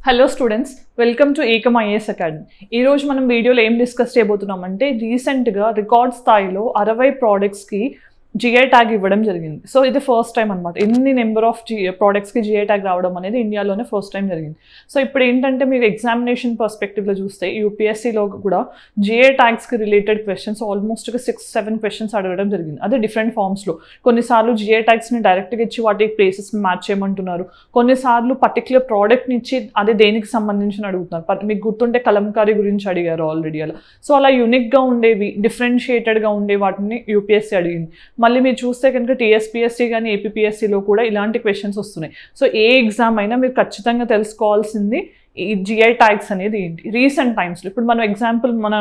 Hello students welcome to Ekam IAS academy ఈరోజు మనం వీడియోలో ఏం డిస్కస్ చేయబోతున్నామంటే రీసెంట్గా రికార్డ్ స్థాయిలో అరవై ప్రోడక్ట్స్కి జిఐ ట్యాగ్ ఇవ్వడం జరిగింది. సో ఇది ఫస్ట్ టైం అనమాట ఎన్ని నెంబర్ ఆఫ్ జి ప్రోడక్ట్స్కి జిఐ ట్యాగ్ రావడం అనేది ఇండియాలోనే ఫస్ట్ టైం జరిగింది. సో ఇప్పుడు ఏంటంటే మీరు ఎగ్జామినేషన్ పర్స్పెక్టివ్లో చూస్తే యూపీఎస్సీలో కూడా GI ట్యాగ్స్కి related questions almost six seven questions అడగడం జరిగింది. అదే డిఫరెంట్ ఫామ్స్లో కొన్నిసార్లు జిఐ ట్యాగ్స్ని డైరెక్ట్గా ఇచ్చి వాటి ప్లేసెస్ని మ్యాచ్ చేయమంటున్నారు. కొన్నిసార్లు పర్టికులర్ ప్రోడక్ట్ని ఇచ్చి అది దేనికి సంబంధించిన అడుగుతున్నారు. మీకు గుర్తుంటే కలంకారీ గురించి అడిగారు ఆల్రెడీ అలా. సో అలా యూనిక్గా ఉండేవి డిఫరెన్షియేటెడ్గా ఉండే వాటిని యూపీఎస్సీ అడిగింది. మళ్ళీ మీరు చూస్తే కనుక టీఎస్పీఎస్సీ కానీ ఏపీపీఎస్సీలో కూడా ఇలాంటి క్వశ్చన్స్ వస్తున్నాయి. సో ఏ ఎగ్జామ్ అయినా మీరు ఖచ్చితంగా తెలుసుకోవాల్సింది ఈ జిఐ ట్యాగ్స్ అనేది ఏంటి? రీసెంట్ టైమ్స్లో ఇప్పుడు మనం ఎగ్జాంపుల్ మన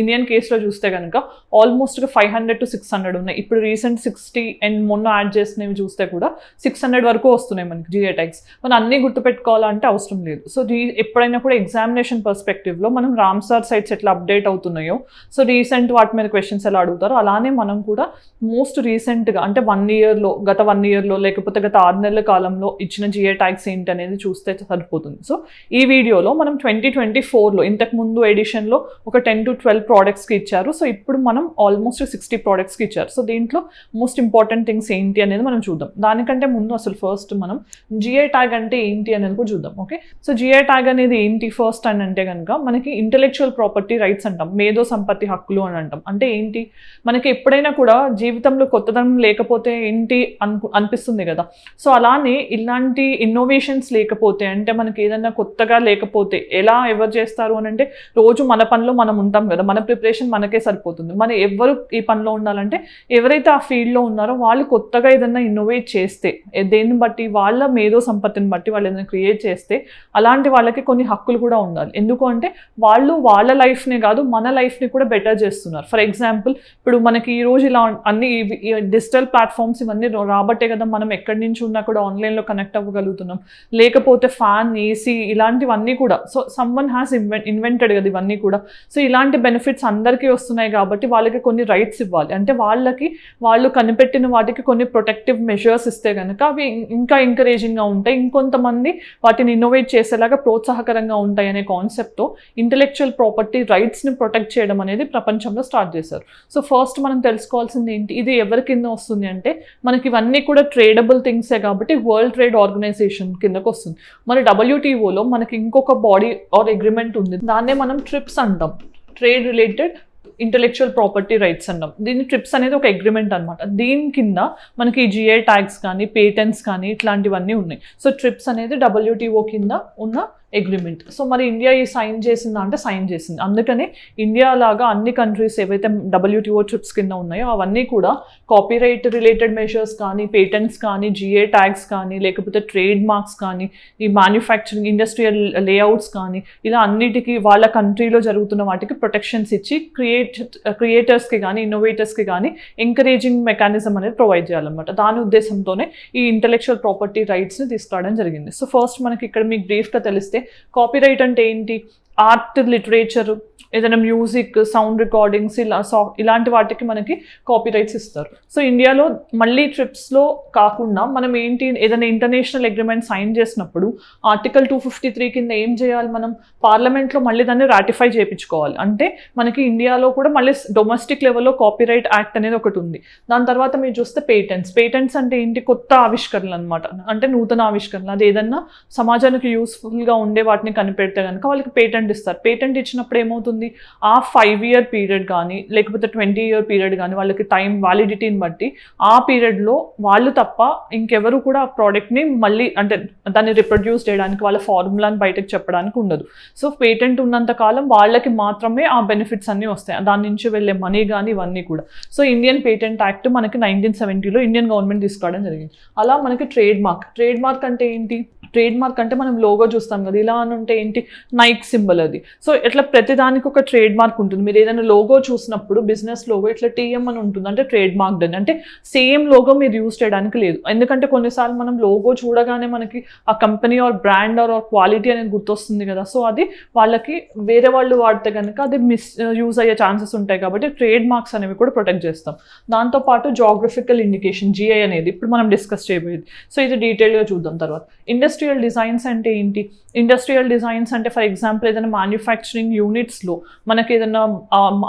ఇండియన్ కేసులో చూస్తే కనుక ఆల్మోస్ట్గా five hundred to six hundred ఉన్నాయి. ఇప్పుడు రీసెంట్ సిక్స్టీ అండ్ మొన్న యాడ్ చేసినవి చూస్తే కూడా సిక్స్ హండ్రెడ్ వరకు వస్తున్నాయి మనకి జిఐ ట్యాగ్స్ మనం అన్నీ గుర్తుపెట్టుకోవాలంటే అవసరం లేదు. సో రీ ఎప్పుడైనా కూడా ఎగ్జామినేషన్ పర్స్పెక్టివ్లో మనం రామ్సార్ సైట్స్ ఎట్లా అప్డేట్ అవుతున్నాయో సో రీసెంట్ వాటి మీద క్వశ్చన్స్ ఎలా అడుగుతారో అలానే మనం కూడా మోస్ట్ రీసెంట్గా అంటే వన్ ఇయర్లో గత వన్ ఇయర్లో లేకపోతే గత ఆరు నెలల కాలంలో ఇచ్చిన జిఐ ట్యాగ్స్ ఏంటి అనేది చూస్తే సరిపోతుంది. సో ఈ వీడియోలో మనం ట్వంటీ ట్వంటీ ఫోర్లో ఇంతకు ముందు ఎడిషన్లో ఒక టెన్ టు ట్వెల్వ్ ప్రోడక్ట్స్కి ఇచ్చారు. సో ఇప్పుడు మనం ఆల్మోస్ట్ సిక్స్టీ ప్రోడక్ట్స్కి ఇచ్చారు. సో దీంట్లో మోస్ట్ ఇంపార్టెంట్ థింగ్స్ ఏంటి అనేది మనం చూద్దాం. దానికంటే ముందు అసలు ఫస్ట్ మనం జిఐ ట్యాగ్ అంటే ఏంటి అనేది కూడా చూద్దాం. ఓకే సో జిఐ ట్యాగ్ అనేది ఏంటి ఫస్ట్ అని అంటే కనుక మనకి ఇంటెలెక్చువల్ ప్రాపర్టీ రైట్స్ అంటాం. మేధో సంపత్తి హక్కులు అని అంటాం. అంటే ఏంటి? మనకి ఎప్పుడైనా కూడా జీవితంలో కొత్తదనం లేకపోతే ఏంటి అను అనిపిస్తుంది కదా. సో అలానే ఇలాంటి ఇన్నోవేషన్స్ లేకపోతే అంటే మనకి ఏదైనా కొత్తగా లేకపోతే ఎలా ఎవరు చేస్తారు అని అంటే రోజు మన పనిలో మనం ఉంటాం కదా మన ప్రిపరేషన్ మనకే సరిపోతుంది. మన ఎవరు ఈ పనిలో ఉండాలంటే ఎవరైతే ఆ ఫీల్డ్లో ఉన్నారో వాళ్ళు కొత్తగా ఏదైనా ఇన్నోవేట్ చేస్తే దేన్ని బట్టి వాళ్ళ మేధో సంపత్తిని బట్టి వాళ్ళు ఏదైనా క్రియేట్ చేస్తే అలాంటి వాళ్ళకి కొన్ని హక్కులు కూడా ఉండాలి. ఎందుకు అంటే వాళ్ళు వాళ్ళ లైఫ్నే కాదు మన లైఫ్ని కూడా బెటర్ చేస్తున్నారు. ఫర్ ఎగ్జాంపుల్ ఇప్పుడు మనకి ఈ రోజు ఇలా అన్ని డిజిటల్ ప్లాట్ఫామ్స్ ఇవన్నీ రాబట్టే కదా మనం ఎక్కడి నుంచి ఉన్నా కూడా ఆన్లైన్లో కనెక్ట్ అవ్వగలుగుతున్నాం. లేకపోతే ఫ్యాన్ ఏసీ ఇలాంటివన్నీ కూడా. So some one has inven invented కదా ఇవన్నీ కూడా. సో ఇలాంటి బెనిఫిట్స్ అందరికీ వస్తున్నాయి కాబట్టి వాళ్ళకి కొన్ని రైట్స్ ఇవ్వాలి. అంటే వాళ్ళకి వాళ్ళు కనిపెట్టిన వాటికి కొన్ని ప్రొటెక్టివ్ మెజర్స్ ఇస్తే కనుక అవి ఇంకా ఎంకరేజింగ్గా ఉంటాయి. ఇంకొంతమంది వాటిని ఇన్నోవేట్ చేసేలాగా ప్రోత్సాహకరంగా ఉంటాయి అనే కాన్సెప్ట్తో ఇంటెలెక్చువల్ ప్రాపర్టీ రైట్స్ని ప్రొటెక్ట్ చేయడం అనేది ప్రపంచంలో స్టార్ట్ చేశారు. సో ఫస్ట్ మనం తెలుసుకోవాల్సింది ఏంటి? ఇది ఎవరి కింద వస్తుంది అంటే మనకి ఇవన్నీ కూడా ట్రేడబుల్ థింగ్సే కాబట్టి వరల్డ్ ట్రేడ్ ఆర్గనైజేషన్ కిందకు వస్తుంది మరి డబ్ల్యూటీఓలో మనకి ఇంకొక బాడీ ఆర్ అగ్రిమెంట్ ఉంది. దాన్నే మనం ట్రిప్స్ అంటాం. Trade related intellectual property rights అన్నాం దీని ట్రిప్స్ అనేది ఒక అగ్రిమెంట్ అనమాట దీని కింద మనకి జిఐ ట్యాగ్స్ కానీ పేటెంట్స్ కానీ ఇట్లాంటివన్నీ ఉన్నాయి. సో ట్రిప్స్ అనేది డబ్ల్యూటీఓ కింద ఉన్న అగ్రిమెంట్ సో మరి ఇండియా ఈ సైన్ చేసిందా అంటే సైన్ చేసింది. అందుకనే ఇండియా లాగా అన్ని కంట్రీస్ ఏవైతే డబ్ల్యూటీఓ ట్రిప్స్ కింద ఉన్నాయో అవన్నీ కూడా కాపీరైట్ రిలేటెడ్ మెషర్స్ కానీ పేటెంట్స్ కానీ జిఏ ట్యాగ్స్ కానీ లేకపోతే ట్రేడ్ మార్క్స్ కానీ ఈ మ్యానుఫ్యాక్చరింగ్ ఇండస్ట్రియల్ లేఅవుట్స్ కానీ ఇలా అన్నిటికీ వాళ్ళ కంట్రీలో జరుగుతున్న వాటికి ప్రొటెక్షన్స్ ఇచ్చి క్రియేట్ క్రియేటర్స్కి కానీ ఇన్నోవేటర్స్కి కానీ ఎంకరేజింగ్ మెకానిజం అనేది ప్రొవైడ్ చేయాలన్నమాట. దాని ఉద్దేశంతోనే ఈ ఇంటలెక్చువల్ ప్రాపర్టీ రైట్స్ని తీసుకురావడం జరిగింది. సో ఫస్ట్ మనకి ఇక్కడ మీకు బ్రీఫ్గా తెలిస్తే కాపీరైట్ అంటే ఏంటి? ఆర్ట్ లిటరేచర్ ఏదైనా మ్యూజిక్ సౌండ్ రికార్డింగ్స్ ఇలా సా ఇలాంటి వాటికి మనకి కాపీ రైట్స్ ఇస్తారు. సో ఇండియాలో మళ్ళీ ట్రిప్స్లో కాకుండా మనం ఏంటి ఏదైనా ఇంటర్నేషనల్ అగ్రిమెంట్ సైన్ చేసినప్పుడు ఆర్టికల్ టూ ఫిఫ్టీ త్రీ కింద ఏం చేయాలి మనం? పార్లమెంట్లో మళ్ళీ దాన్ని రాటిఫై చేయించుకోవాలి. అంటే మనకి ఇండియాలో కూడా మళ్ళీ డొమెస్టిక్ లెవెల్లో కాపీరైట్ యాక్ట్ అనేది ఒకటి ఉంది. దాని తర్వాత మీరు చూస్తే పేటెంట్స్ పేటెంట్స్ అంటే ఏంటి? కొత్త ఆవిష్కరణలు అనమాట అంటే నూతన ఆవిష్కరణలు. అది ఏదన్నా సమాజానికి యూస్ఫుల్గా ఉండే వాటిని కనిపెడితే కనుక వాళ్ళకి పేటెంట్ ఇస్తారు. పేటెంట్ ఇచ్చినప్పుడు ఏమవుతుంది? ఆ ఫైవ్ ఇయర్ పీరియడ్ కానీ లేకపోతే ట్వంటీ ఇయర్ పీరియడ్ కానీ వాళ్ళకి టైం వ్యాలిడిటీని బట్టి ఆ పీరియడ్లో వాళ్ళు తప్ప ఇంకెవరు కూడా ఆ ప్రోడక్ట్ని మళ్ళీ అంటే దాన్ని రిప్రొడ్యూస్ చేయడానికి వాళ్ళ ఫార్ములాని బయటకు చెప్పడానికి ఉండదు. సో పేటెంట్ ఉన్నంత కాలం వాళ్ళకి మాత్రమే ఆ బెనిఫిట్స్ అన్నీ వస్తాయి. దాని నుంచి వెళ్ళే మనీ కానీ ఇవన్నీ కూడా. సో ఇండియన్ పేటెంట్ యాక్ట్ మనకి నైన్టీన్ సెవెంటీలో ఇండియన్ గవర్నమెంట్ తీసుకోవడం జరిగింది. అలా మనకి ట్రేడ్ మార్క్ ట్రేడ్ మార్క్ అంటే ఏంటి? ట్రేడ్ మార్క్ అంటే మనం లోగో చూస్తాం కదా ఇలా అని ఉంటే ఏంటి? నైక్ సింబల్ అది. సో ఇట్లా ప్రతిదానికి ఒక ట్రేడ్ మార్క్ ఉంటుంది. మీరు ఏదైనా లోగో చూసినప్పుడు బిజినెస్ లోగో ఇట్లా టీఎం అని ఉంటుంది. అంటే ట్రేడ్ మార్క్ అని అంటే సేమ్ లోగో మీరు యూజ్ చేయడానికి లేదు. ఎందుకంటే కొన్నిసార్లు మనం లోగో చూడగానే మనకి ఆ company or brand or quality అనేది గుర్తొస్తుంది కదా. సో అది వాళ్ళకి వేరే వాళ్ళు వాడితే కనుక అది మిస్ యూజ్ uh, అయ్యే ఛాన్సెస్ ఉంటాయి కాబట్టి ట్రేడ్ మార్క్స్ అనేవి కూడా ప్రొటెక్ట్ చేస్తాం. దాంతోపాటు జాగ్రఫికల్ ఇండికేషన్ జిఐ అనేది ఇప్పుడు మనం డిస్కస్ చేయబోయేది. సో ఇది డీటెయిల్గా చూద్దాం తర్వాత. ఇండస్ట్రీ ఇండస్ట్రియల్ డిజైన్స్ అంటే ఏంటి? ఇండస్ట్రియల్ డిజైన్స్ అంటే ఫర్ ఎగ్జాంపుల్ ఏదైనా మ్యానుఫ్యాక్చరింగ్ యూనిట్స్లో మనకి ఏదైనా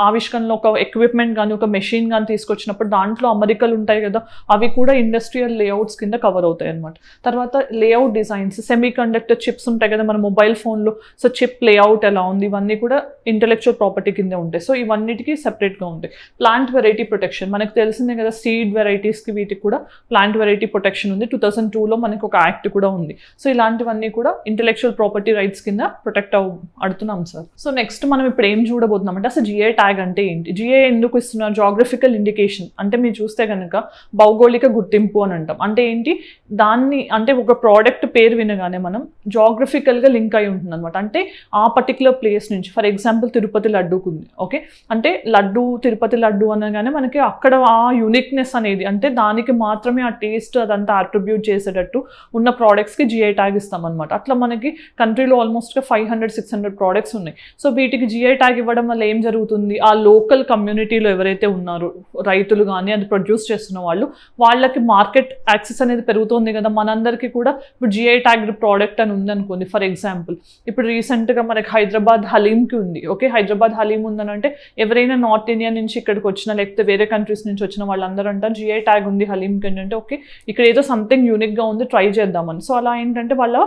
ఆవిష్కరణలో ఒక ఎక్విప్మెంట్ కానీ ఒక మెషిన్ కానీ తీసుకొచ్చినప్పుడు దాంట్లో అమరికలు ఉంటాయి కదా అవి కూడా ఇండస్ట్రియల్ లేఅవుట్స్ కింద కవర్ అవుతాయి అనమాట తర్వాత layout designs semiconductor chips ఉంటాయి కదా మన మొబైల్ ఫోన్లో సో చిప్ లేఅవుట్ ఎలా ఉంది? ఇవన్నీ కూడా ఇంటలెక్చువల్ ప్రాపర్టీ కింద ఉంటాయి. సో ఇవన్నిటికీ సెపరేట్గా ఉంటాయి. ప్లాంట్ వెరైటీ ప్రొటెక్షన్ మనకు తెలిసిందే కదా సీడ్ వెరైటీస్కి వీటికి కూడా ప్లాంట్ వెరైటీ ప్రొటెక్షన్ ఉంది. టూ థౌసండ్ టూలో మనకి ఒక యాక్ట్ కూడా ఉంది. సో ఇలాంటివన్నీ కూడా ఇంటెలెక్చువల్ ప్రాపర్టీ రైట్స్ కింద ప్రొటెక్ట్ అవు అడుతున్నాం సార్ సో నెక్స్ట్ మనం ఇప్పుడు ఏం చూడబోతున్నాం అంటే అసలు జిఏ ట్యాగ్ అంటే ఏంటి? జిఏ ఎందుకు ఇస్తున్నారు? జాగ్రఫికల్ ఇండికేషన్ అంటే మీరు చూస్తే కనుక భౌగోళిక గుర్తింపు అని అంటాం. అంటే ఏంటి? దాన్ని అంటే ఒక ప్రోడక్ట్ పేరు వినగానే మనం జాగ్రఫికల్గా లింక్ అయి ఉంటుంది అనమాట అంటే ఆ పర్టికులర్ ప్లేస్ నుంచి ఫర్ ఎగ్జాంపుల్ తిరుపతి లడ్డూకుంది ఓకే అంటే లడ్డు తిరుపతి లడ్డు అనగానే మనకి అక్కడ ఆ యూనిక్నెస్ అనేది అంటే దానికి మాత్రమే ఆ టేస్ట్ అదంతా అట్రిబ్యూట్ చేసేటట్టు ఉన్న ప్రోడక్ట్స్కి జిఐ ట్యాగ్ ఇస్తాం అనమాట అట్లా మనకి కంట్రీలో ఆల్మోస్ట్గా five hundred six hundred products ఉన్నాయి. సో వీటికి జిఐ ట్యాగ్ ఇవ్వడం వల్ల ఏం జరుగుతుంది? ఆ లోకల్ కమ్యూనిటీలో ఎవరైతే ఉన్నారో రైతులు కానీ అది ప్రొడ్యూస్ చేస్తున్న వాళ్ళు వాళ్ళకి మార్కెట్ యాక్సెస్ అనేది పెరుగుతుంది కదా. మనందరికీ కూడా ఇప్పుడు జిఐ ట్యాగ్ ప్రోడక్ట్ అని ఉంది అనుకోండి ఫర్ ఎగ్జాంపుల్ ఇప్పుడు రీసెంట్గా మనకి హైదరాబాద్ హలీంకి ఉంది. ఓకే హైదరాబాద్ హలీం ఉందని అంటే ఎవరైనా నార్త్ ఇండియా నుంచి ఇక్కడికి వచ్చిన లేకపోతే వేరే కంట్రీస్ నుంచి వచ్చిన వాళ్ళందరూ అంటారు జిఐ ట్యాగ్ ఉంది హలీంకి ఏంటంటే ఓకే ఇక్కడ ఏదో సంథింగ్ యూనిక్గా ఉంది ట్రై చేద్దామని. సో అలా ఏంటంటే వాళ్ళ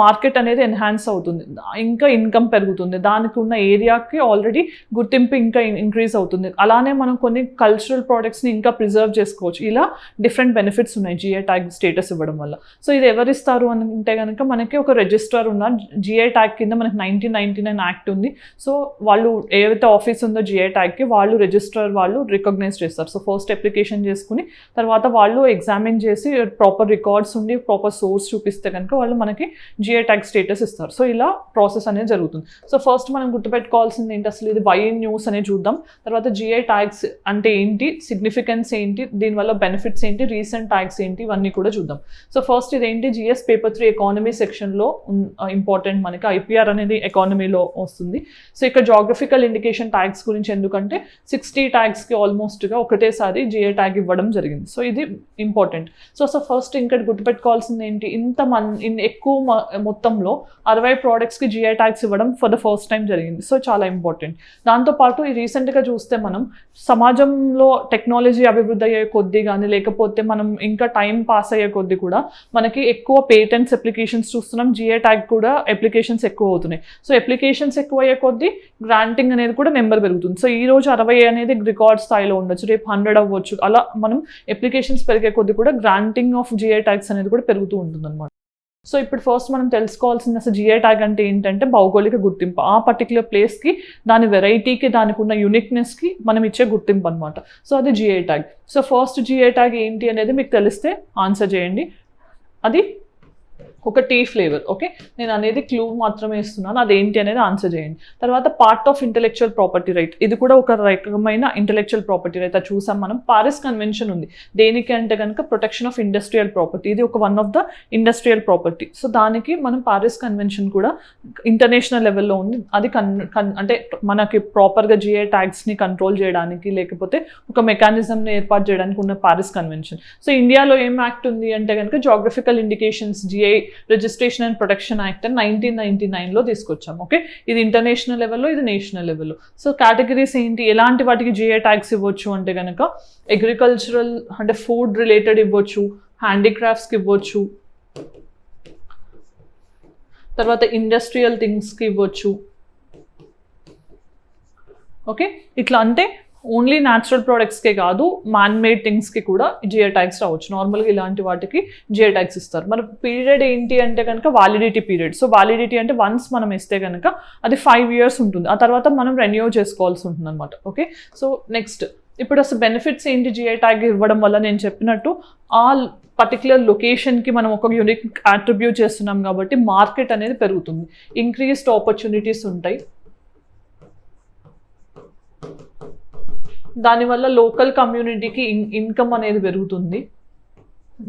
మార్కెట్ అనేది ఎన్హాన్స్ అవుతుంది. ఇంకా ఇన్కమ్ పెరుగుతుంది. దానికి ఉన్న ఏరియాకి ఆల్రెడీ గుర్తింపు ఇంకా ఇంక్రీజ్ అవుతుంది. అలానే మనం కొన్ని కల్చరల్ ప్రోడక్ట్స్ని ఇంకా ప్రిజర్వ్ చేసుకోవచ్చు. ఇలా డిఫరెంట్ బెనిఫిట్స్ ఉన్నాయి. జిఐ ట్యాగ్ స్టేటస్ ఇవ్వడం వల్ల. సో ఇది ఎవరిస్తారు అని అంటే కనుక మనకి ఒక రిజిస్టర్ ఉన్న జిఐ ట్యాగ్ కింద మనకి నైన్టీన్ నైన్టీ నైన్ యాక్ట్ ఉంది. సో వాళ్ళు ఏవైతే ఆఫీస్ ఉందో జిఐ ట్యాగ్కి వాళ్ళు రిజిస్టర్ వాళ్ళు రికగ్నైజ్ చేస్తారు. సో ఫస్ట్ అప్లికేషన్ చేసుకుని తర్వాత వాళ్ళు ఎగ్జామిన్ చేసి ప్రాపర్ రికార్డ్స్ ఉండి ప్రాపర్ సోర్స్ చూపిస్తే కనుక వాళ్ళు మనకి జిఐ ట్యాగ్ స్టేటస్ ఇస్తారు. సో ఇలా ప్రాసెస్ అనేది జరుగుతుంది. సో ఫస్ట్ మనం గుర్తుపెట్టుకోవాల్సింది ఏంటి? అసలు ఇది వై న్యూస్ అనేది చూద్దాం. తర్వాత జిఏ ట్యాగ్స్ అంటే ఏంటి? సిగ్నిఫికెన్స్ ఏంటి? దీనివల్ల బెనిఫిట్స్ ఏంటి? రీసెంట్ ట్యాగ్స్ ఏంటి? ఇవన్నీ కూడా చూద్దాం. సో ఫస్ట్ ఇదేంటి? జిఎస్ పేపర్ త్రీ ఎకానమీ సెక్షన్లో ఇంపార్టెంట్ మనకి ఐపీఆర్ అనేది ఎకానమీలో వస్తుంది. సో ఇక్కడ జాగ్రఫికల్ ఇండికేషన్ ట్యాగ్స్ గురించి ఎందుకంటే సిక్స్టీ ట్యాగ్స్కి ఆల్మోస్ట్గా ఒకటేసారి జిఏ ట్యాగ్ ఇవ్వడం జరిగింది. సో ఇది ఇంపార్టెంట్ సో సో ఫస్ట్ ఇంకటి గుర్తుపెట్టుకోవాల్సింది ఏంటి? ఇంత మన్ ఇన్ ఎక్కువ మొత్తంలో అరవై ప్రోడక్ట్స్కి జిఐ ట్యాగ్స్ ఇవ్వడం ఫర్ ద ఫస్ట్ టైం జరిగింది. సో చాలా ఇంపార్టెంట్ దాంతోపాటు ఈ రీసెంట్గా చూస్తే మనం సమాజంలో టెక్నాలజీ అభివృద్ధి అయ్యే కొద్దీ కానీ లేకపోతే మనం ఇంకా టైం పాస్ అయ్యే కొద్దీ కూడా మనకి ఎక్కువ పేటెంట్స్ అప్లికేషన్స్ చూస్తున్నాం. జిఏ ట్యాగ్ కూడా అప్లికేషన్స్ ఎక్కువ అవుతున్నాయి. సో అప్లికేషన్స్ ఎక్కువ అయ్యే కొద్దీ గ్రాంటింగ్ అనేది కూడా నెంబర్ పెరుగుతుంది. సో ఈ రోజు అరవై అనేది రికార్డ్ స్థాయిలో ఉండొచ్చు. రేపు హండ్రెడ్ అవ్వచ్చు. అలా మనం అప్లికేషన్స్ పెరిగే కొద్దీ కూడా గ్రాంటింగ్ ఆఫ్ జిఐ ట్యాగ్స్ అనేది కూడా పెరుగుతూ ఉంటుంది సో ఇప్పుడు ఫస్ట్ మనం తెలుసుకోవాల్సింది అసలు జిఐ ట్యాగ్ అంటే ఏంటంటే భౌగోళిక గుర్తింపు. ఆ పర్టికులర్ ప్లేస్కి దాని వెరైటీకి దానికి ఉన్న యూనిక్నెస్కి మనం ఇచ్చే గుర్తింపు అనమాట సో అది GI tag so first GI tag ఏంటి అనేది మీకు తెలిస్తే ఆన్సర్ చేయండి. అది ఒక టీ ఫ్లేవర్ ఓకే? నేను అనేది క్లూ మాత్రమే ఇస్తున్నాను అదేంటి అనేది ఆన్సర్ చేయండి. తర్వాత part of intellectual property right ఇది కూడా ఒక రకమైన ఇంటలెక్చువల్ ప్రాపర్టీ రైట్ అది చూసాం మనం. పారిస్ కన్వెన్షన్ ఉంది. దేనికి అంటే కనుక ప్రొటెక్షన్ ఆఫ్ ఇండస్ట్రియల్ ప్రాపర్టీ ఇది ఒక one of the industrial property so దానికి మనం పారిస్ కన్వెన్షన్ కూడా ఇంటర్నేషనల్ లెవెల్లో ఉంది. అది కన్ కన్ అంటే మనకి ప్రాపర్గా జిఐ ట్యాక్స్ని కంట్రోల్ చేయడానికి లేకపోతే ఒక మెకానిజంని ఏర్పాటు చేయడానికి ఉన్న పారిస్ కన్వెన్షన్ సో ఇండియాలో ఏం యాక్ట్ ఉంది అంటే కనుక geographical indications GI registration and protection act అని నైన్టీన్ నైన్టీ నైన్లో తీసుకొచ్చాం ఓకే ఇది ఇంటర్నేషనల్ లెవెల్లో ఇది నేషనల్ లెవెల్లో సో కేటగిరీస్ ఏంటి? ఎలాంటి వాటికి జిఐ ట్యాక్స్ ఇవ్వచ్చు అంటే కనుక అగ్రికల్చరల్ అంటే ఫుడ్ రిలేటెడ్ ఇవ్వచ్చు హ్యాండీక్రాఫ్ట్స్కి ఇవ్వచ్చు తర్వాత ఇండస్ట్రియల్ థింగ్స్కి ఇవ్వచ్చు ఓకే ఇట్లా అంటే ఓన్లీ న్యాచురల్ ప్రోడక్ట్స్కే కాదు మ్యాన్ మేడ్ థింగ్స్కి కూడా జిఐ ట్యాక్స్ రావచ్చు. నార్మల్గా ఇలాంటి వాటికి జిఐ ట్యాక్స్ ఇస్తారు. మరి పీరియడ్ ఏంటి అంటే కనుక వాలిడిటీ పీరియడ్ సో వాలిడిటీ అంటే వన్స్ మనం ఇస్తే కనుక అది ఫైవ్ ఇయర్స్ ఉంటుంది. ఆ తర్వాత మనం రెన్యూ చేసుకోవాల్సి ఉంటుంది అనమాట ఓకే సో నెక్స్ట్ ఇప్పుడు అసలు బెనిఫిట్స్ ఏంటి జిఐ ట్యాగ్ ఇవ్వడం వల్ల? నేను చెప్పినట్టు ఆ పర్టికులర్ లొకేషన్కి మనం ఒక యూనిక్ అట్రిబ్యూట్ చేస్తున్నాం కాబట్టి మార్కెట్ అనేది పెరుగుతుంది. ఇంక్రీస్డ్ ఆపర్చునిటీస్ ఉంటాయి. దానివల్ల లోకల్ కమ్యూనిటీకి ఇన్ ఇన్కమ్ అనేది పెరుగుతుంది.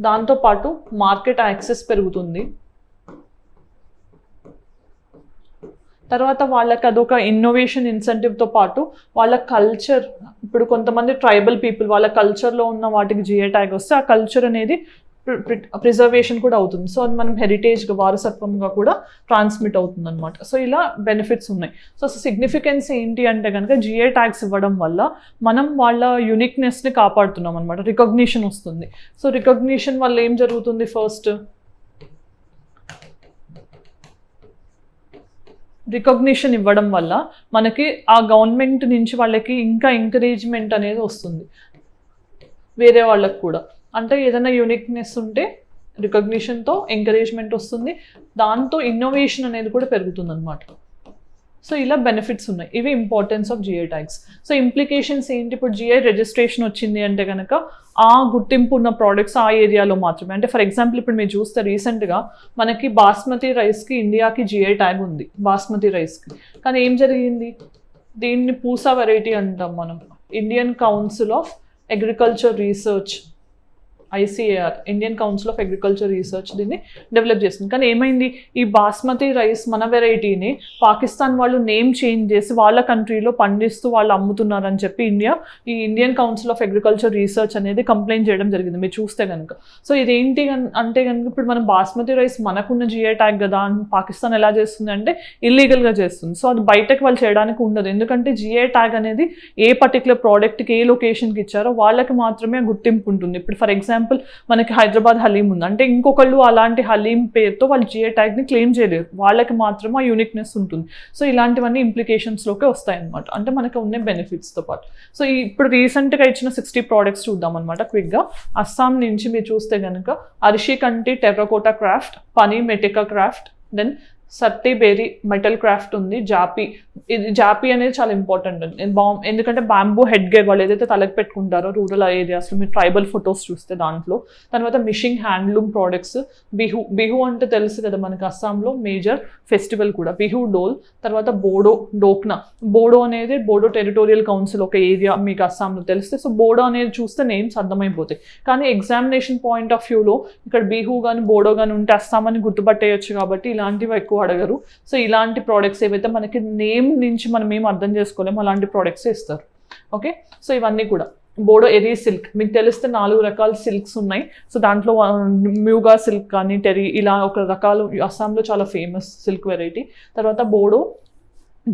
దాంతోపాటు మార్కెట్ యాక్సెస్ పెరుగుతుంది. తర్వాత వాళ్ళకి అదొక ఇన్నోవేషన్ ఇన్సెంటివ్తో పాటు వాళ్ళ కల్చర్ ఇప్పుడు కొంతమంది ట్రైబల్ పీపుల్ వాళ్ళ కల్చర్లో ఉన్న వాటికి జిఏ ట్యాగ్ వస్తే ఆ కల్చర్ అనేది ప్రిజర్వేషన్ కూడా అవుతుంది. సో అది మనం హెరిటేజ్గా వారసత్వంగా కూడా ట్రాన్స్మిట్ అవుతుంది అనమాట సో ఇలా బెనిఫిట్స్ ఉన్నాయి. సో సిగ్నిఫికెన్స్ ఏంటి అంటే కనుక జిఏ ట్యాక్స్ ఇవ్వడం వల్ల మనం వాళ్ళ యునిక్నెస్ని కాపాడుతున్నాం అనమాట రికగ్నిషన్ వస్తుంది. సో రికగ్నిషన్ వల్ల ఏం జరుగుతుంది ఫస్ట్ రికగ్నిషన్ ఇవ్వడం వల్ల మనకి ఆ గవర్నమెంట్ నుంచి వాళ్ళకి ఇంకా ఎంకరేజ్మెంట్ అనేది వస్తుంది. వేరే వాళ్ళకి కూడా. అంటే ఏదైనా యూనిక్నెస్ ఉంటే రికగ్నిషన్తో ఎంకరేజ్మెంట్ వస్తుంది. దాంతో ఇన్నోవేషన్ అనేది కూడా పెరుగుతుంది అనమాట సో ఇలా బెనిఫిట్స్ ఉన్నాయి. ఇవి importance of GI tags so implications ఏంటి? ఇప్పుడు జిఐ రిజిస్ట్రేషన్ వచ్చింది అంటే కనుక ఆ గుర్తింపు ఉన్న ప్రోడక్ట్స్ ఆ ఏరియాలో మాత్రమే. అంటే ఫర్ ఎగ్జాంపుల్ ఇప్పుడు మీరు చూస్తే రీసెంట్గా మనకి బాస్మతి రైస్కి ఇండియాకి జిఐ ట్యాగ్ ఉంది. బాస్మతి రైస్కి. కానీ ఏం జరిగింది? దీన్ని పూసా వెరైటీ అంటాం మనం. Indian council of agriculture research ICAR Indian council of agriculture research దీన్ని డెవలప్ చేస్తుంది. కానీ ఏమైంది? ఈ బాస్మతి రైస్ మన వెరైటీని పాకిస్తాన్ వాళ్ళు నేమ్ చేంజ్ చేసి వాళ్ళ కంట్రీలో పండిస్తూ వాళ్ళు అమ్ముతున్నారని చెప్పి ఇండియా ఈ Indian council of agriculture research అనేది కంప్లైంట్ చేయడం జరిగింది. మీరు చూస్తే కనుక సో ఇదేంటి అంటే కనుక ఇప్పుడు మనం బాస్మతి రైస్ మనకున్న జిఐ ట్యాగ్ కదా అని పాకిస్తాన్ ఎలా చేస్తుంది అంటే ఇల్లీగల్గా చేస్తుంది. సో అది బయటకు వాళ్ళు చేయడానికి ఉండదు. ఎందుకంటే జిఐ ట్యాగ్ అనేది ఏ పర్టికులర్ ప్రోడక్ట్కి ఏ లొకేషన్కి ఇచ్చారో వాళ్ళకి మాత్రమే గుర్తింపు ఉంటుంది. ఇప్పుడు ఫర్ ఎగ్జాంపుల్ మనకి హైదరాబాద్ హలీం ఉంది. అంటే ఇంకొకళ్ళు అలాంటి హలీం పేరుతో వాళ్ళు జిఐ ట్యాగ్ని క్లెయిమ్ చేయలేరు. వాళ్ళకి మాత్రమే ఆ యూనిక్నెస్ ఉంటుంది. సో ఇలాంటివన్నీ ఇంప్లికేషన్స్లోకి వస్తాయి అనమాట అంటే మనకి ఉన్న బెనిఫిట్స్తో పాటు. సో ఇప్పుడు రీసెంట్గా ఇచ్చిన సిక్స్టీ ప్రోడక్ట్స్ చూద్దాం అనమాట క్విక్గా అస్సాం నుంచి మీరు చూస్తే కనుక అరిషి కంటి టెర్రకోటా క్రాఫ్ట్ పని మెటికా క్రాఫ్ట్ దెన్ సత్తి బేరీ మెటల్ క్రాఫ్ట్ ఉంది జాపీ. ఇది జాపీ అనేది చాలా ఇంపార్టెంట్ ఉంది. ఎందుకంటే బాంబూ హెడ్ గేర్ వాళ్ళు ఏదైతే తలకి పెట్టుకుంటారో రూరల్ ఏరియాస్లో మీరు ట్రైబల్ ఫొటోస్ చూస్తే దాంట్లో. తర్వాత missing handloom products Bihu Bihu అంటే తెలుసు కదా మనకి అస్సాంలో మేజర్ ఫెస్టివల్ కూడా. బిహు డోల్ తర్వాత బోడో డోక్నా. బోడో అనేది బోడో టెరిటోరియల్ కౌన్సిల్ ఒక ఏరియా మీకు అస్సాంలో తెలిస్తే సో బోడో అనేది చూస్తే నేమ్స్ అర్థమైపోతాయి. కానీ ఎగ్జామినేషన్ పాయింట్ ఆఫ్ వ్యూలో ఇక్కడ బిహు కానీ బోడో కానీ ఉంటే అస్సాం అని గుర్తుపట్టేయచ్చు కాబట్టి ఇలాంటివి ఎక్కువ అడగరు సో ఇలాంటి ప్రోడక్ట్స్ ఏవైతే మనకి నేమ్ నుంచి మనం ఏం అర్థం చేసుకోలేము అలాంటి ప్రోడక్ట్స్ ఇస్తారు. ఓకే సో ఇవన్నీ కూడా. బోడో ఎరీ సిల్క్ మీకు తెలిస్తే నాలుగు రకాల సిల్క్స్ ఉన్నాయి. సో దాంట్లో మ్యూగా సిల్క్ కానీ టెరీ ఇలా ఒక రకాలు అస్సాంలో చాలా ఫేమస్ సిల్క్ వెరైటీ తర్వాత బోడో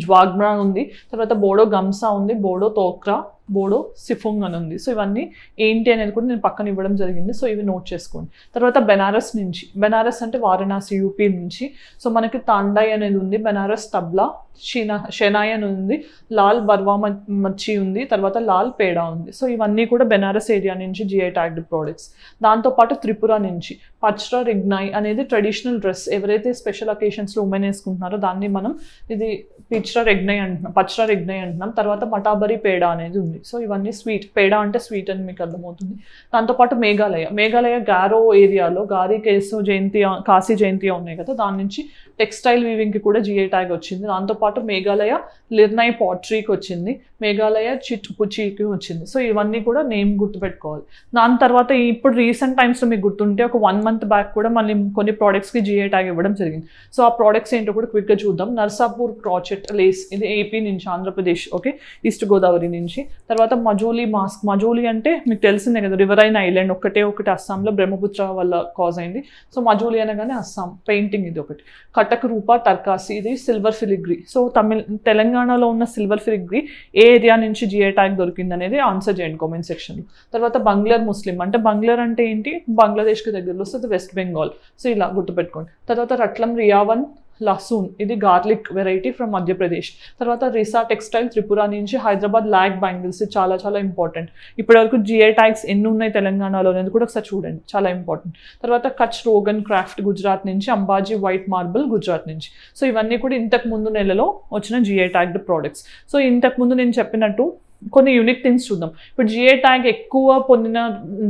జ్వాగ్మా ఉంది. తర్వాత బోడో గమ్సా ఉంది. బోడో తోక్రా బోడో సిఫుంగ్ అని ఉంది. సో ఇవన్నీ ఏంటి అనేది కూడా నేను పక్కన ఇవ్వడం జరిగింది. సో ఇవి నోట్ చేసుకోండి. తర్వాత బెనారస్ నుంచి. బెనారస్ అంటే వారణాసి యూపీ నుంచి. సో మనకి తాండాయ్ అనేది ఉంది. బెనారస్ తబ్లా షీనా షెనాయ్ అని ఉంది. లాల్ బర్వా మ- మచ్చి ఉంది. తర్వాత లాల్ పేడా ఉంది. సో ఇవన్నీ కూడా బెనారస్ ఏరియా నుంచి జిఐ ట్యాగ్డ్ ప్రోడక్ట్స్. దాంతోపాటు త్రిపుర నుంచి. పచ్రా రిగ్నాయ్ అనేది ట్రెడిషనల్ డ్రెస్. ఎవరైతే స్పెషల్ అకేషన్స్లో ఉమెన్ వేసుకుంటున్నారో దాన్ని మనం ఇది పిచ్రా రెగ్నై అంటున్నాం. పచ్రా రెగ్నై అంటున్నాం. తర్వాత మటాబరి పేడ అనేది ఉంది. సో ఇవన్నీ స్వీట్ పేడ అంటే స్వీట్ అని మీకు అర్థమవుతుంది. దాంతోపాటు మేఘాలయ. మేఘాలయ గారో ఏరియాలో గారి కేసు జయంతి కాశీ జయంతి ఉన్నాయి కదా దాని నుంచి టెక్స్టైల్ వీవింగ్కి కూడా జిఐ ట్యాగ్ వచ్చింది. దాంతోపాటు మేఘాలయ లిర్నై పాట్రీకి వచ్చింది. మేఘాలయ చిట్ పుచికి వచ్చింది. సో ఇవన్నీ కూడా నేమ్ గుర్తుపెట్టుకోవాలి. దాని తర్వాత ఇప్పుడు రీసెంట్ టైమ్స్లో మీకు గుర్తుంటే ఒక వన్ మంత్ బ్యాక్ కూడా మళ్ళీ కొన్ని ప్రోడక్ట్స్కి జిఐ ట్యాగ్ ఇవ్వడం జరిగింది. సో ఆ ప్రోడక్ట్స్ ఏంటో కూడా క్విక్గా చూద్దాం. నర్సాపూర్ క్రాచెట్ లేస్ ఇది ఏపీ నుంచి ఆంధ్రప్రదేశ్ ఓకే ఈస్ట్ గోదావరి నుంచి. తర్వాత మజోలీ మాస్క్. మజోలీ అంటే మీకు తెలిసిందే కదా రివరైన్ ఐలాండ్ ఒకటే ఒకటి అస్సాంలో బ్రహ్మపుత్ర వల్ల కాజ్ అయింది. సో మజోలీ అనగానే అస్సాం పెయింటింగ్ ఇది ఒకటి. కటక్ రూప టర్కాసి ఇది సిల్వర్ ఫిలిగ్రీ సో తమిళ తెలంగాణలో ఉన్న సిల్వర్ ఫిలిగ్రీ ఏ ఏరియా నుంచి జిఐ ట్యాగ్ దొరికింది అనేది ఆన్సర్ చేయండి కామెంట్ సెక్షన్లో తర్వాత బంగ్లర్ ముస్లిం. అంటే బంగ్లర్ అంటే ఏంటి? బంగ్లాదేశ్కి దగ్గరలో వస్తుంది వెస్ట్ బెంగాల్ సో ఇలా గుర్తుపెట్టుకోండి. తర్వాత రట్లం రియావన్ లసూన్ ఇది గార్లిక్ వెరైటీ ఫ్రమ్ మధ్యప్రదేశ్ తర్వాత రిసా టెక్స్టైల్ త్రిపుర నుంచి హైదరాబాద్ ల్యాగ్ బ్యాంగిల్స్ చాలా చాలా ఇంపార్టెంట్ ఇప్పటివరకు జిఐ ట్యాగ్స్ ఎన్ని ఉన్నాయి తెలంగాణలో అనేది కూడా ఒకసారి చూడండి. చాలా ఇంపార్టెంట్ తర్వాత కచ్ రోగన్ క్రాఫ్ట్ గుజరాత్ నుంచి అంబాజీ వైట్ మార్బుల్ గుజరాత్ నుంచి. సో ఇవన్నీ కూడా ఇంతకు ముందు నెలలో వచ్చిన జిఐ ట్యాగ్డ్ ప్రోడక్ట్స్ సో ఇంతకు ముందు నేను చెప్పినట్టు కొన్ని యూనిక్ థింగ్స్ చూద్దాం. ఇప్పుడు జిఐ ట్యాగ్ ఎక్కువ పొందిన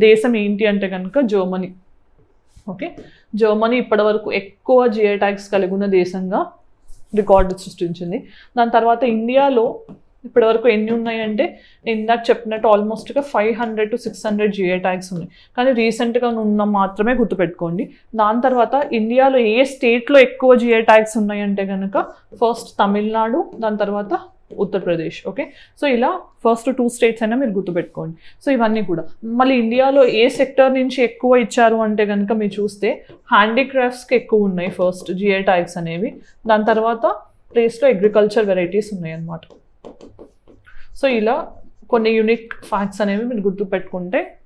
దేశం ఏంటి అంటే కనుక జర్మనీ. ఓకే? జర్మనీ ఇప్పటివరకు ఎక్కువ జిఐ ట్యాగ్స్ కలిగి ఉన్న దేశంగా రికార్డు సృష్టించింది. దాని తర్వాత ఇండియాలో ఇప్పటివరకు ఎన్ని ఉన్నాయంటే నేను ఇందాక చెప్పినట్టు ఆల్మోస్ట్గా five hundred to six hundred GI tags ఉన్నాయి. కానీ రీసెంట్గా ఉన్న మాత్రమే గుర్తుపెట్టుకోండి. దాని తర్వాత ఇండియాలో ఏ స్టేట్లో ఎక్కువ జిఐ ట్యాగ్స్ ఉన్నాయంటే కనుక ఫస్ట్ తమిళనాడు దాని తర్వాత ఉత్తరప్రదేశ్ ఓకే? సో ఇలా ఫస్ట్ టూ స్టేట్స్ అయినా మీరు గుర్తుపెట్టుకోండి. సో ఇవన్నీ కూడా. మళ్ళీ ఇండియాలో ఏ సెక్టర్ నుంచి ఎక్కువ ఇచ్చారు అంటే కనుక మీరు చూస్తే హ్యాండీక్రాఫ్ట్స్కి ఎక్కువ ఉన్నాయి ఫస్ట్ జిఐ టైప్స్ అనేవి. దాని తర్వాత ప్లేస్లో అగ్రికల్చర్ వెరైటీస్ ఉన్నాయి అన్నమాట సో ఇలా కొన్ని యూనిక్ ఫ్యాక్ట్స్ అనేవి మీరు గుర్తుపెట్టుకుంటే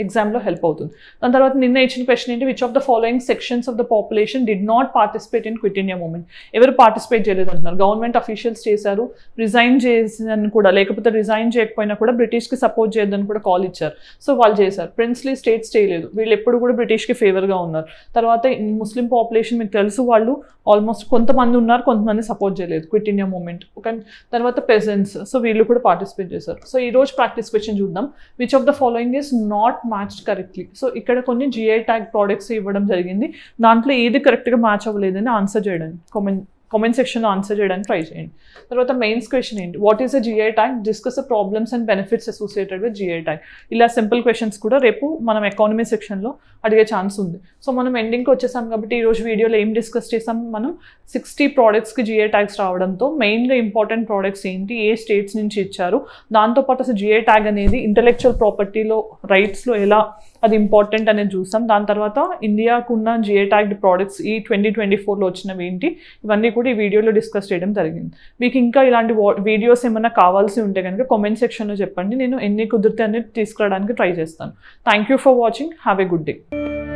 ఎగ్జామ్లో హెల్ప్ అవుతుంది. దాని తర్వాత నిన్న ఇచ్చిన క్వశ్చన్ ఏంటి? Which of the following sections of the population did not participate in quit India movement ఎవరు పార్టిసిపేట్ చేయలేదు అంటున్నారు. గవర్నమెంట్ అఫీషియల్స్ చేశారు రిజైన్ చేసిన కూడా లేకపోతే రిజైన్ చేయకపోయినా కూడా బ్రిటిష్కి సపోర్ట్ చేయొద్దని కూడా కాల్ ఇచ్చారు. సో వాళ్ళు చేశారు. ప్రిన్స్లీ స్టేట్స్ చేయలేదు. వీళ్ళు ఎప్పుడు కూడా బ్రిటిష్కి ఫేవర్గా ఉన్నారు. తర్వాత ముస్లిం పాపులేషన్ మీకు తెలుసు వాళ్ళు ఆల్మోస్ట్ కొంతమంది ఉన్నారు కొంతమంది సపోర్ట్ చేయలేదు క్విట్ ఇండియా మూమెంట్ ఒక తర్వాత పెజెంట్స్ సో వీళ్ళు కూడా పార్టిసిపేట్ చేశారు. సో ఈ రోజు ప్రాక్టీస్ క్వశ్చన్ చూద్దాం. Which of the following is not matched correctly so ఇక్కడ కొన్ని జిఐ ట్యాగ్ ప్రోడక్ట్స్ ఇవ్వడం జరిగింది. దాంట్లో ఏది కరెక్ట్గా మ్యాచ్ అవ్వలేదని ఆన్సర్ చేయడానికి కామెంట్ కామెంట్ సెక్షన్లో ఆన్సర్ చేయడానికి ట్రై చేయండి. తర్వాత మెయిన్స్ క్వశ్చన్ ఏంటి? What is a GI tag discuss the problems and benefits associated with GI tag ఇలా సింపుల్ క్వశ్చన్స్ కూడా రేపు మనం ఎకానమీ సెక్షన్లో అడిగే ఛాన్స్ ఉంది. సో మనం ఎండింగ్కి వచ్చేసాం కాబట్టి ఈరోజు వీడియోలో ఏం డిస్కస్ చేసాం? మనం సిక్స్టీ ప్రోడక్ట్స్కి జిఏ ట్యాగ్స్ రావడంతో మెయిన్గా ఇంపార్టెంట్ ప్రోడక్ట్స్ ఏంటి? ఏ స్టేట్స్ నుంచి ఇచ్చారు? దాంతోపాటు అసలు జిఏ ట్యాగ్ అనేది ఇంటలెక్చువల్ ప్రాపర్టీలో రైట్స్లో ఎలా అది ఇంపార్టెంట్ అనేది చూస్తాం దాని తర్వాత ఇండియాకు ఉన్న జిఐ ట్యాగ్డ్ ప్రోడక్ట్స్ ఈ ట్వంటీ ట్వంటీ ఫోర్లో వచ్చినవి ఏంటి? ఇవన్నీ కూడా ఈ వీడియోలో డిస్కస్ చేయడం జరిగింది. మీకు ఇంకా ఇలాంటి వీడియోస్ ఏమైనా కావాల్సి ఉంటే కనుక కామెంట్ సెక్షన్లో చెప్పండి. నేను ఎన్ని కుదిరితే అనేది తీసుకురావడానికి ట్రై చేస్తాను. Thank you for watching have a good day Thank you.